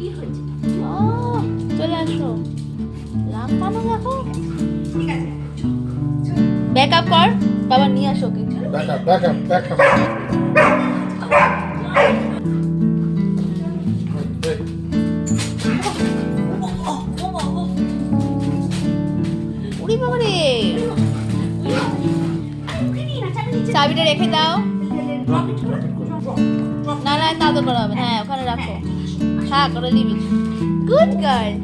কি হয়েছে? ও চলে আসো। লাফানো দেখো। ঠিক আছে ব্যাক আপ কর বাবা নিয়ে আসো ওকে। Back up, back up, back up. উড়ি বাবা রে। চাবিটা রেখে দাও। না না তা তো করা হবে। হ্যাঁ ওখানে রাখো। হ্যাঁ করে দিবি। গুড গার্ল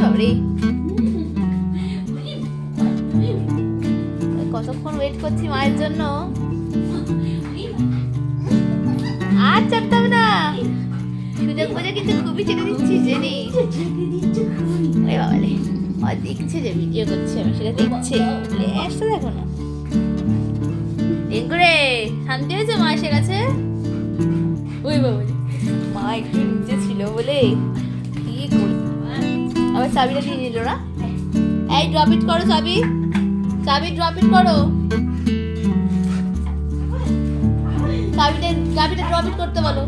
বাবারে কতক্ষণ ওয়েট করছি মায়ের জন্য? আর চাপতে হবে না। সুযোগ বুঝে কিন্তু খুবই চেটে দিচ্ছিস জানিস আরে বাবা রে ও দেখছে যে ভিডিও করছে, আমি সেটা দেখছে। ল্যাশটা দেখো না। রে শান্তি হয়েছে মা এসে বলে, কি করি আবার চাবিটা নিয়ে নিল না? এই ড্রপ ইট করো চাবি। চাবি ড্রপ ইট করো। চাবিটা চাবিটা ড্রপ ইট করতে বলো।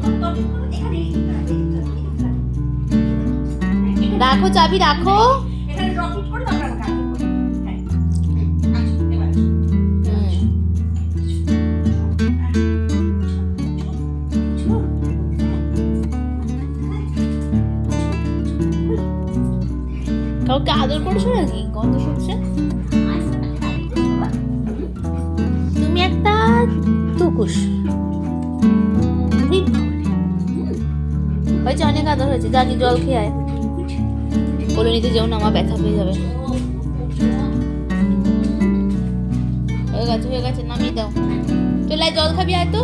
রাখো চাবি, রাখো। কাউকে আদর করছ নাকি? গন্ধ শুনছে? তুমি একটা তুকুস হয়েছে অনেক আদর হয়েছে জানি জল খেয়ে বলে নিতে যেও না, আমার ব্যথা পেয়ে যাবে। হয়ে গেছে হয়ে গেছে, নামিয়ে দাও। চলে জল খাবি, আয় তো।